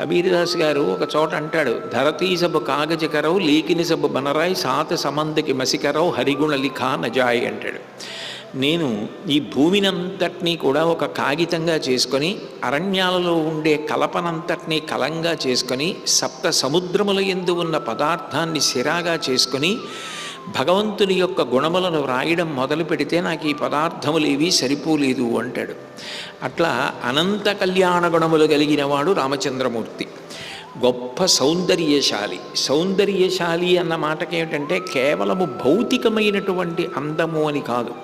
కబీర్దాస్ గారు ఒక చోట అంటాడు ధరతీ సబ్ కాగజకరవు లేకిని సబ్ బనరాయ్ సాత సమందకి మసికరవు హరిగుణ లిఖా నజాయ్ అంటాడు. నేను ఈ భూమినంతటినీ కూడా ఒక కాగితంగా చేసుకొని అరణ్యాలలో ఉండే కలపనంతటినీ కలంగా చేసుకొని సప్త సముద్రముల ఎందు ఉన్న పదార్థాన్ని సిరాగా చేసుకొని భగవంతుని యొక్క గుణములను వ్రాయడం మొదలు పెడితే నాకు ఈ పదార్థములేవి సరిపోలేదు అంటాడు. అట్లా అనంత కళ్యాణ గుణములు కలిగిన వాడు రామచంద్రమూర్తి. గొప్ప సౌందర్యశాలి. సౌందర్యశాలి అన్న మాటకి ఏమిటంటే కేవలము భౌతికమైనటువంటి అందము అని కాదు.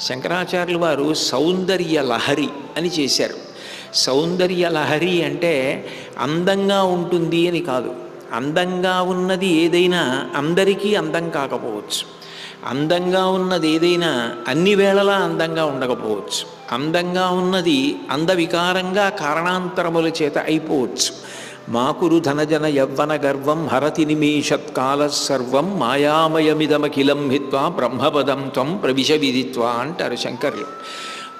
శంకరాచార్యులు వారు సౌందర్య లహరి అని చేశారు. సౌందర్య లహరి అంటే అందంగా ఉంటుంది అని కాదు. అందంగా ఉన్నది ఏదైనా అందరికీ అందం కాకపోవచ్చు. అందంగా ఉన్నది ఏదైనా అన్ని వేళలా అందంగా ఉండకపోవచ్చు. అందంగా ఉన్నది అందవికారంగా కారణాంతరముల చేత అయిపోవచ్చు. మాకురు ధనజన యవ్వన గర్వం హరతి నిమిషత్కాల సర్వం మాయామయమిదమఖిలం హిత్వా బ్రహ్మపదం త్వం ప్రవిశ విదిత్వా అంటారు శంకర్లు.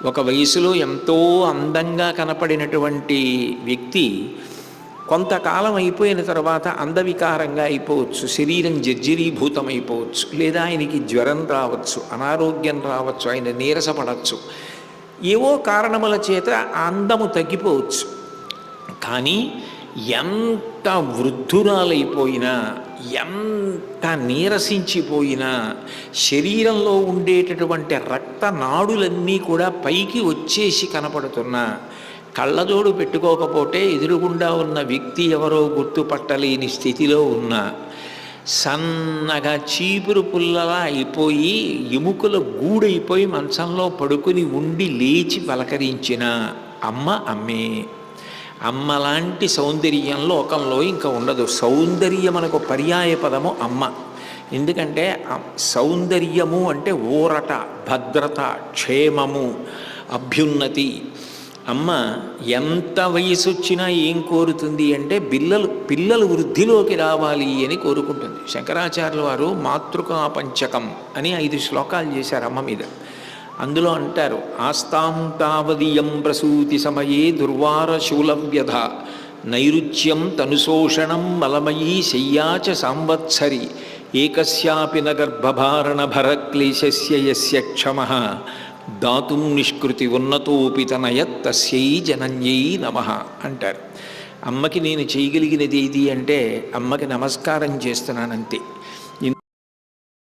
ఒక వయసులో ఎంతో అందంగా కనపడినటువంటి వ్యక్తి కొంతకాలం అయిపోయిన తర్వాత అందవికారంగా అయిపోవచ్చు. శరీరం జర్జరీభూతం అయిపోవచ్చు లేదా ఆయనకి జ్వరం రావచ్చు అనారోగ్యం రావచ్చు ఆయన నీరసపడవచ్చు. ఏవో కారణముల చేత అందము తగ్గిపోవచ్చు. కానీ ఎంత వృద్ధురాలైపోయినా ఎంత నీరసించిపోయినా శరీరంలో ఉండేటటువంటి రక్త నాడులన్నీ కూడా పైకి వచ్చేసి కనపడుతున్నా కళ్ళజోడు పెట్టుకోకపోతే ఎదురుగుండా ఉన్న వ్యక్తి ఎవరో గుర్తుపట్టలేని స్థితిలో ఉన్న సన్నగా చీపురు పుల్లలా అయిపోయి ఎముకల గూడైపోయి మంచంలో పడుకుని ఉండి లేచి పలకరించిన అమ్మ అమ్మే అమ్మలాంటి సౌందర్యం లోకంలో ఇంకా ఉండదు. సౌందర్యం మనకు పర్యాయ పదము అమ్మ. ఎందుకంటే సౌందర్యము అంటే ఊరట భద్రత క్షేమము అభ్యున్నతి. అమ్మ ఎంత వయసు వచ్చినా ఏం కోరుతుంది అంటే పిల్లలు పిల్లలు వృద్ధిలోకి రావాలి అని కోరుకుంటుంది. శంకరాచార్యుల వారు మాతృకా పంచకం అని ఐదు శ్లోకాలు చేశారు అమ్మ మీద. అందులో అంటారు ఆస్తాం తావదీయం ప్రసూతి సమయే దుర్వార శూలవ్యధ నైరుచ్యం తనుశోషణం మలమయీ శయ్యాచ సంవత్సరి ఏకస్యాపి నగర్భభారణ భరక్లేశస్య యస్య క్షమ దాతుం నిష్కృతి ఉన్నతోపి తనయత్ తస్యై జనన్యై నమ అంటారు. అమ్మకి నేను చేయగలిగినది ఏది అంటే అమ్మకి నమస్కారం చేస్తున్నానంతే.